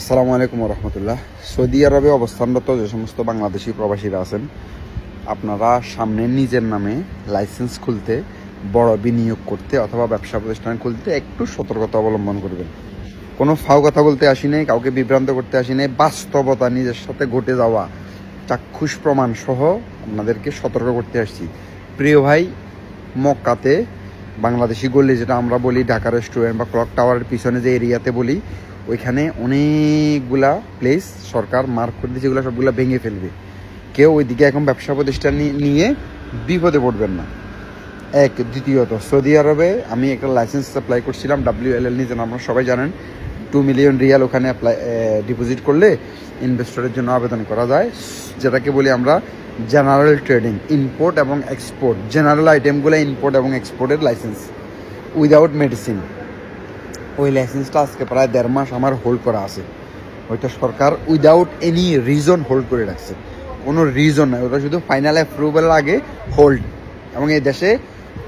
আসসালামু আলাইকুম রহমতুল্লাহ সৌদি আরবে অবস্থানরত যে সমস্ত বাংলাদেশি প্রবাসীরা আছেন, আপনারা সামনে নিজের নামে লাইসেন্স খুলতে, বড় বিনিয়োগ করতে অথবা ব্যবসা প্রতিষ্ঠান খুলতে একটু সতর্কতা অবলম্বন করবেন। কোনো ফাও কথা বলতে আসি নাই, কাউকে বিভ্রান্ত করতে আসি নাই, বাস্তবতা নিজের সাথে ঘটে যাওয়া চাক্ষুষ প্রমাণ সহ আপনাদেরকে সতর্ক করতে আসছি। প্রিয় ভাই, মক্কাতে বাংলাদেশি গলি, যেটা আমরা বলি ঢাকা রেস্টুরেন্ট বা ক্লক টাওয়ারের পিছনে যে এরিয়াতে বলি ওইখানে অনেকগুলা প্লেস সরকার মার্ক করে দিয়েছে, এগুলো সবগুলো ভেঙে ফেলবে। কেউ ওইদিকে এখন ব্যবসা প্রতিষ্ঠান নিয়ে বিপদে পড়বেন না। এক, দ্বিতীয়ত, সৌদি আরবে আমি একটা লাইসেন্স অ্যাপ্লাই করছিলাম ডাব্লিউ এল এল নিজেন আপনারা সবাই জানেন টু মিলিয়ন রিয়াল ওখানে অ্যাপ্লাই ডিপোজিট করলে ইনভেস্টরের জন্য আবেদন করা যায়। যেটাকে বলি আমরা জেনারেল ট্রেডিং ইম্পোর্ট এবং এক্সপোর্ট জেনারেল আইটেমগুলো ইম্পোর্ট এবং এক্সপোর্টের লাইসেন্স উইদাউট মেডিসিন ওই লাইসেন্সটা আজকে প্রায় দেড় মাস আমার হোল্ড করা আছে। ওইটা সরকার উইদাউট এনি রিজন হোল্ড করে রাখছে। কোনো রিজন নাই, ওটা শুধু ফাইনাল অ্যাপ্রুভাল আগে হোল্ড এবং এই দেশে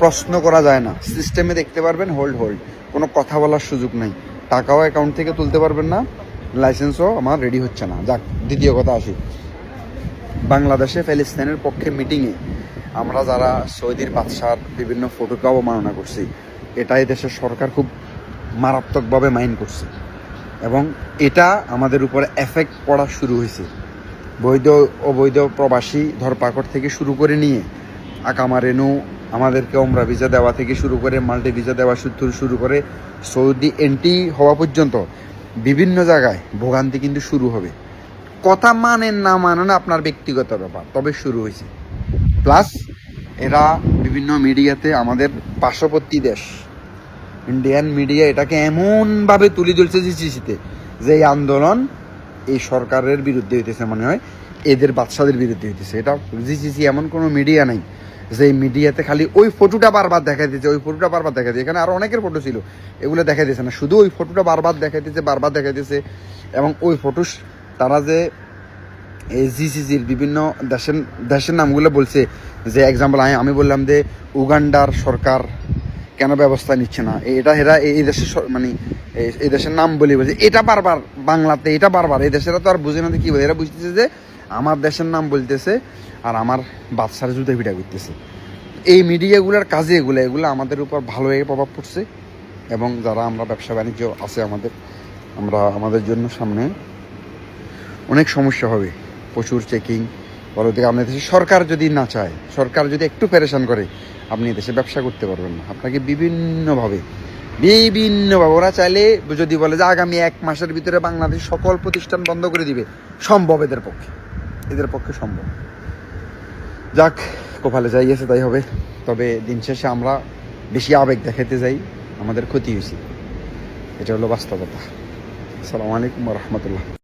প্রশ্ন করা যায় না। সিস্টেমে দেখতে পারবেন হোল্ড হোল্ড কোনো কথা বলার সুযোগ নাই। টাকাও অ্যাকাউন্ট থেকে তুলতে পারবেন না লাইসেন্সও আমার রেডি হচ্ছে না। যাক, দ্বিতীয় কথা আসি। বাংলাদেশে প্যালেস্তাইনের পক্ষে মিটিংয়ে আমরা যারা সৌদির বাদশার বিভিন্ন ফটোকে মাননা করছি, এটাই দেশের সরকার খুব মারাত্মকভাবে মাইন্ড করছে। এবং এটা আমাদের উপরে এফেক্ট পড়া শুরু হয়েছে। বৈধ, অবৈধ প্রবাসী ধরপাকড় থেকে শুরু করে নিয়ে আকামা রেনু আমাদেরকে ওমরা ভিসা দেওয়া থেকে শুরু করে মাল্টি ভিসা দেওয়া শুরু করে সৌদি এন্ট্রি হওয়া পর্যন্ত বিভিন্ন জায়গায় ভোগান্তি কিন্তু শুরু হবে। কথা মানেন না মানেন আপনার ব্যক্তিগত ব্যাপার, তবে শুরু হয়েছে। প্লাস এরা বিভিন্ন মিডিয়াতে আমাদের পার্শ্ববর্তী দেশ ইন্ডিয়ান মিডিয়া এটাকে এমনভাবে তুলে ধরছে জিসিসিতে যে এই আন্দোলন এই সরকারের বিরুদ্ধে হইতেছে মনে হয়, এদের বাচ্চাদের বিরুদ্ধে হইতেছে। এটা জিসিসি এমন কোনো মিডিয়া নাই, যে মিডিয়াতে খালি ওই ফটোটা বারবার দেখা দিচ্ছে ওই ফটোটা বারবার দেখা দিচ্ছে এখানে আরও অনেকের ফটো ছিল, এগুলো দেখা দিচ্ছে না। শুধু ওই ফটোটা বারবার দেখা দিচ্ছে বারবার দেখা দিচ্ছে এবং ওই ফটো তারা যে এই জিসিসির বিভিন্ন দেশের দেশের নামগুলো বলছে। যে এক্সাম্পল আমি বললাম যে উগান্ডার সরকার কেন ব্যবস্থা নিচ্ছে না? এটা এরা এই দেশের মানে এই- দেশের নাম বলি বলছে, এটা বারবার বাংলাতে, এটা বারবার, এই দেশেরা তো আর বুঝে না কি বলে। এরা বুঝতেছে যে আমার দেশের নাম বলতেছে আর আমার বাচ্চার জুতে পিটা করতেছে। এই মিডিয়াগুলোর কাজে এগুলো এগুলো আমাদের উপর ভালোভাবে প্রভাব পড়ছে এবং যারা আমরা ব্যবসা বাণিজ্য আছে আমাদের, আমরা, আমাদের জন্য সামনে অনেক সমস্যা হবে। প্রচুর চেকিং পরবর্তীতে আপনার দেশে সরকার যদি না চায়, সরকার যদি একটু প্যারেশান করে, আপনি দেশে ব্যবসা করতে পারবেন না। আপনাকে বিভিন্নভাবে বিভিন্নভাবে ওরা চাইলে যদি বলে যে আগামী এক মাসের ভিতরে বাংলাদেশ সকল প্রতিষ্ঠান বন্ধ করে দিবে, সম্ভব এদের পক্ষে। এদের পক্ষে সম্ভব। যাক, কোপালে যাই গেছে তাই হবে। তবে দিন শেষে আমরা বেশি আবেগ দেখাতে যাই, আমাদের ক্ষতি হয়েছে। এটা হলো বাস্তবতা। আসসালামু আলাইকুম রহমতুল্লাহ।